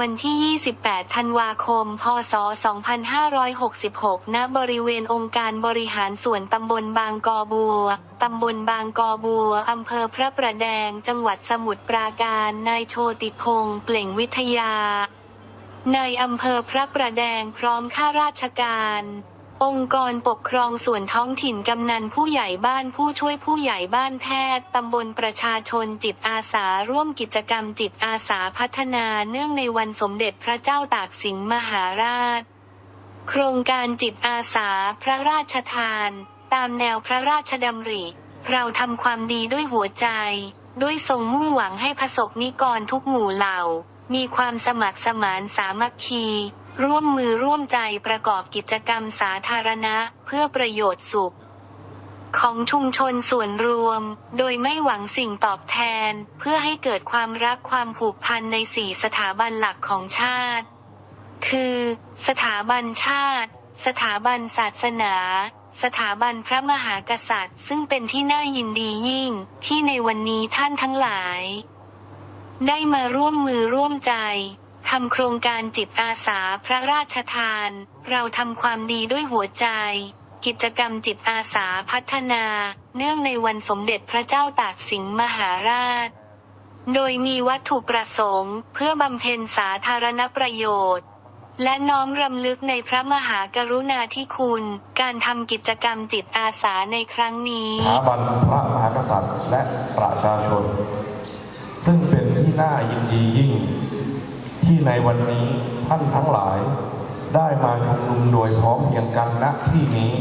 วันที่ 28 ธันวาคม พศ 2566 ณ บริเวณองค์การบริหารส่วนตำบลบางกอบัว ตำบลบางกอบัว อำเภอพระประแดง จังหวัดสมุทรปราการ นายโชติพงษ์เปล่งวิทยาในอำเภอพระประแดงพร้อมข้าราชการ องค์กรปกครองส่วนท้องถิ่นกำนันผู้ใหญ่บ้านผู้ช่วยผู้ใหญ่บ้านแพทย์ตำบลประชาชนจิตอาสาร่วมกิจกรรมจิตอาสาพัฒนาเนื่องในวันสมเด็จพระเจ้าตากสินมหาราช โครงการจิตอาสาพระราชทาน ตามแนวพระราชดำริ เราทำความดีด้วยหัวใจ ด้วยทรงมุ่งหวังให้ประสบนิกรทุกหมู่เหล่า มีความสมัครสมานสามัคคี ร่วมมือร่วมใจประกอบกิจกรรมสาธารณะ เพื่อประโยชน์สุข ของชุมชนส่วนรวม โดยไม่หวังสิ่งตอบแทน เพื่อให้เกิดความรักความผูกพันในสี่สถาบันหลักของชาติ คือ สถาบันชาติ สถาบันศาสนา สถาบันพระมหากษัตริย์ ซึ่งเป็นที่น่ายินดียิ่ง ที่ในวันนี้ท่านทั้งหลาย ได้มาร่วมมือร่วมใจ ทำโครงการจิตอาสาพระราชทาน เราทำความดีด้วยหัวใจ กิจกรรมจิตอาสาพัฒนา เนื่องในวันสมเด็จพระเจ้าตากสินมหาราช โดยมีวัตถุประสงค์ เพื่อบำเพ็ญสาธารณประโยชน์ และน้อมรำลึกในพระมหากรุณาธิคุณ การทำกิจกรรมจิตอาสาในครั้งนี้ สถาบันพระมหากษัตริย์และประชาชน ซึ่งเป็นที่น่ายินดียิ่ง ที่ในวันนี้ท่านทั้งหลายได้มาชุมนุมโดยพร้อมเพรียงกันณที่นี้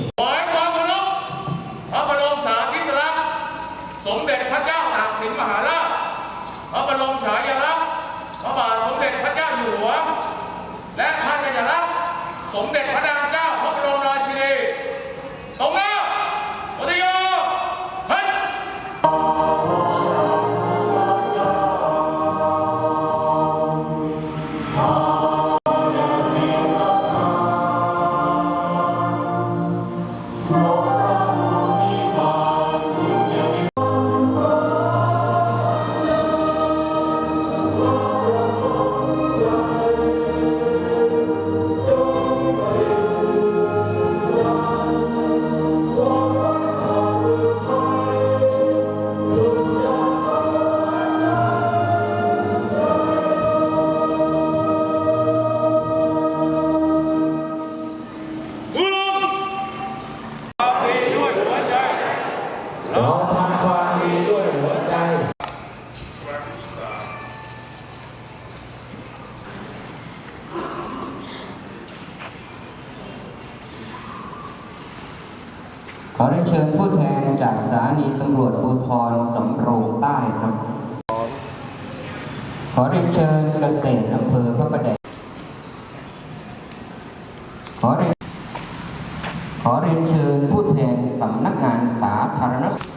เราทำความดีด้วยหัวใจขอได้เชิญผู้แทนจากสถานีตำรวจภูธรสำโรงใต้ครับ ขอได้เชิญเกษตรอำเภอพระประแดงขอได้ เชิญผู้แทนสำนักงานสาธารณสุข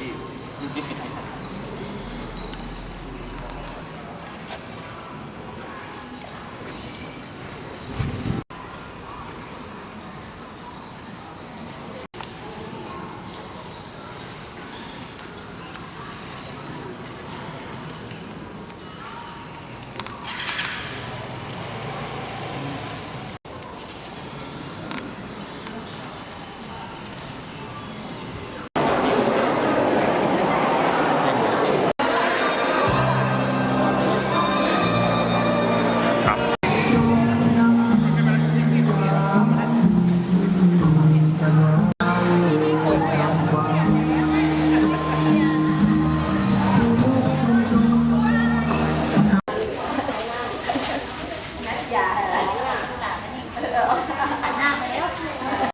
ที่ หันหน้าไปแล้ว